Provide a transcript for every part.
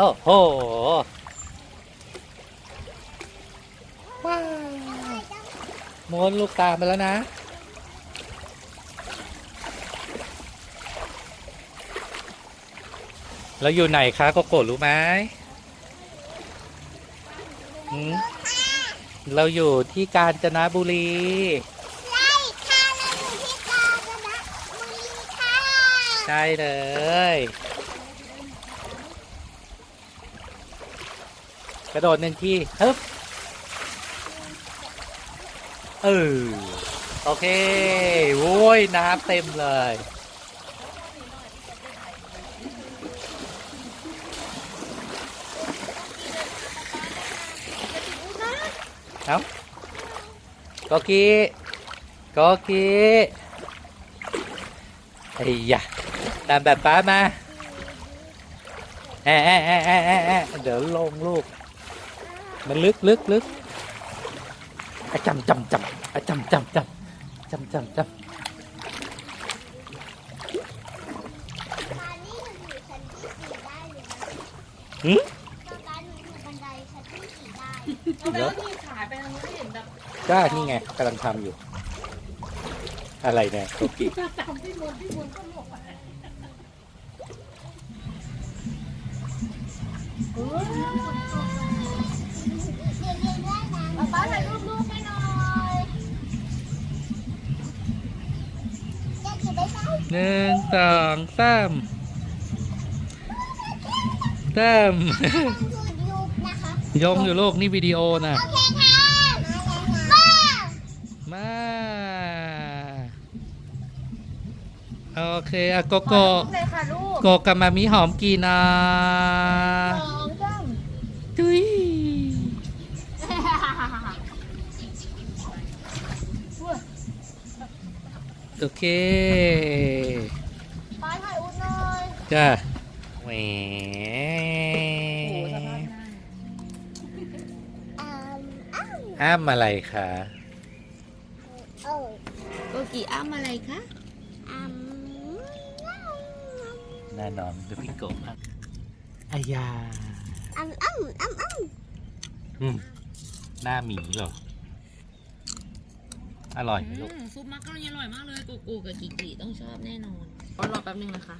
โอ้โหว้าวโมนลูกตามไปแล้วนะเราอยู่ไหนคะโกโกะรู้ไหมหืมเราอยู่ที่กาญจนบุรี ใช่ค่ะเราอยู่ที่กาญจนบุรีค่ะ ใช่เลย กระโดดหนึ่งทีฮึบเออโอเคโว้ยน้ำเต็มเลย เอ้าโกกีโกกีไอ้ยะตามแบบป้ามาแอะแอะแอะแอะแอะแอะเดี๋ยวลงลูก มันลึกลึกลึกอะจำจำจำอะจำจำจำจำจำจำตอนนี้หนูอยู่ชั้นที่สี่ได้เลยนะหืมตอนนั้นหนูอยู่บันไดชั้นที่สี่ได้เดี๋ยวที่ขายไปทางนู้นไม่เห็นแบบก็นี่ไงกำลังทำอยู่ อะไรเนี่ยโกกีตา ปเรียนเรียนได้นะป๊าป๊าถ่ายรูปลูกให้หน่อยเจ๊จะได้ไหมหนึ่งสองสามสามต้องดูยูบนะคะ ยงอยู่โลกนี่วิดีโอนะโอเคค่ะมามา โอเคอะโกโกะเลยค่ะลูก โกะกับมามิหอมกี่นะสองสาม จุ้ย โอเคป๊าถ่ายรูปหน่อยจ้าแหวโอ้โหสภาพหน้าอ่าอ้าวอ้ามอะไรคะโอ้โกกีอ้ำอะไรคะอืมแน่นอนดูพี่โกะบ้างอายาอืมอืมอืมอืมอืมหน้าหมีเหรอ อร่อยไหมลูกซุปมักกะโรนีอร่อยมากเลยโกโก้กับกิกิต้องชอบแน่นอนรอแป๊บนึงนะคะ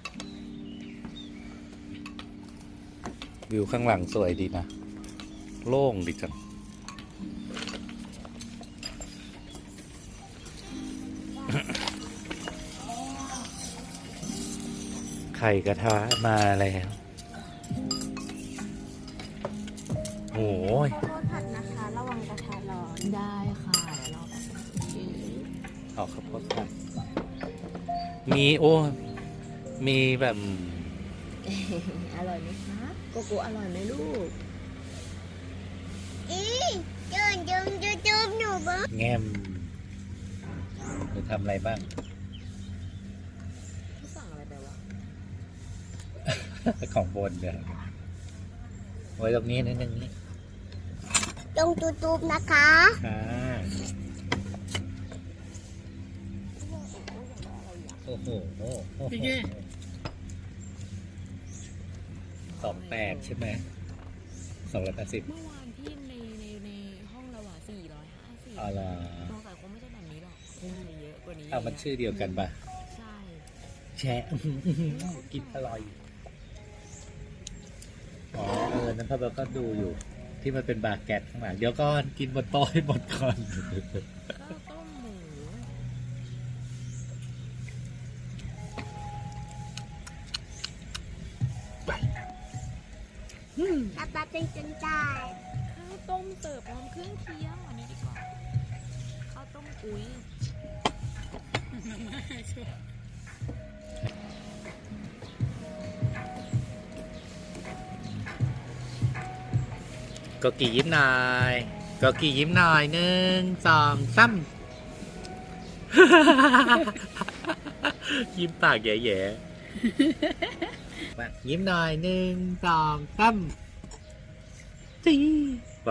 วิวข้างหลังสวยดีนะ โล่งดีจัง ไข่กระทะมาแล้วโอ้ยข้าวโพดผัดนะคะ ระวังกระทะร้อน ได้ค่ะ ออกข้าวโพดผัดมีโอ้มีแบบอร่อยไหมคะโกโก้อร่อยไหมลูกอีจุนจุนจุนจุนหนูบ้างแง้มจะทำอะไรบ้างสั่งอะไรไปวะของบนเดี๋ยวไว้ตรงนี้นิดนึงนี่จงตูตูบนะคะค่ะ โอ้โหโอ้โหสองแปดใช่ไหมสองร้อยแปดสิบเมื่อวานที่ในในในห้องเราอะสี่ร้อยห้าสิบอ๋อเหรอสงสัยคงไม่ใช่แบบนี้หรอกคงมีเยอะกว่านี้เอามันชื่อเดียวกันปะใช่แชะกินอร่อย อ๋อเออนั้นพ่อเบลก็ดูอยู่ ที่มันเป็นบาร์แกตข้างหลังเดี๋ยวก่อนกินบนโต๊ะให้หมดก่อน ป๊าปาเป็นจนจ่ายข้าวต้มเสิร์ฟพร้อมเครื่องเคียงอันนี้ดีกว่าข้าวต้มกุ้ยก็กี่ยิ้มหน่อยก็กี่ยิ้มหน่อยหนึ่งสองสามยิ้มปากแย่ๆ ยิ้มหน่อยหนึ่งสองสามจีไป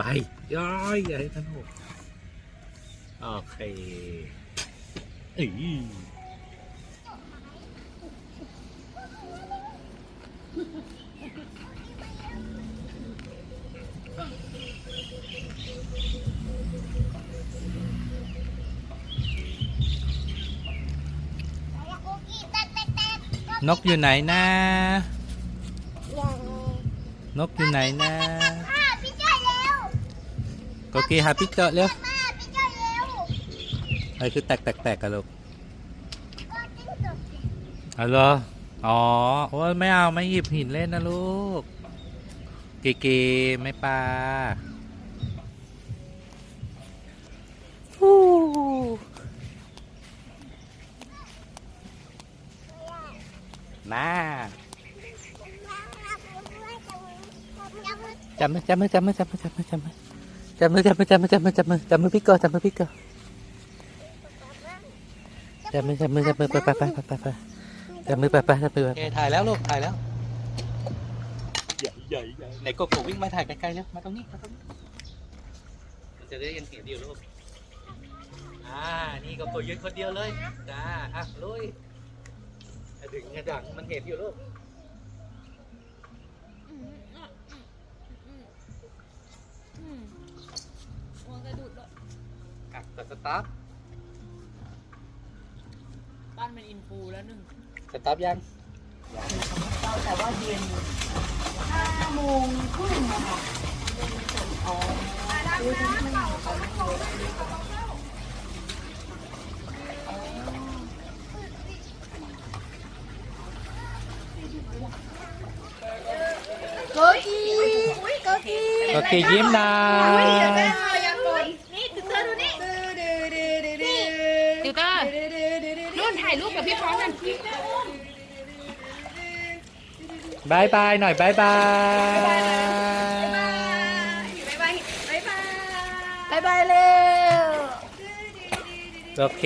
ย้อยอย่าให้ท่านหกโอเคอ นกอยู่ไหนนะยังนกอยู่ไหนนะอะพี่เจ้าเร็วโกกีหาพี่เจอเร็วมาพี่เจ้าเร็วอะไรคือแตกแตกแตกกันลูกก็จิ้งจกสิอ๋อเหรออ๋อโอ้ยไม่เอาไม่หยิบหินเล่นนะลูกเกเกไม่ปลา มาจับมือจับมือจับมือจับมือจับมือจับมือจับมือจับมือจับมือจับมือจับมือจับมือพี่เกอจับมือพี่เกอจับมือจับมือจับมือไปไปไปไปไปไปจับมือไปไปจับมือไปโอเคถ่ายแล้วลูกถ่ายแล้วใหญ่ใหญ่ใหญ่ไหนโกโก้วิ่งมาถ่ายใกล้ๆแล้วมาตรงนี้มาตรงนี้มันจะได้ยังเห็นอยู่ลูกอ่านี่โกโก้ยืนคนเดียวเลยจ้าอะลุยอะ ดึงกระดังมันเห็นอยู่ลูกวางกระดูดด้วยกัดแต่สตาร์ทบ้านเป็นอินฟูแล้วหนึ่งสตาร์ทยังเราแต่ว่าเย็นห้าโมงครึ่งนะคะเป็นส่ดอ๋อดูที่มนมีความรู้ กีโอเคยิ้มหนะนี่ติดเตอร์ดูนี่ติวเตอร์รุ่นถ่ายรูปกับพี่พร้อมกันบายบายหน่อยบายบายบายบายเร็วโอเค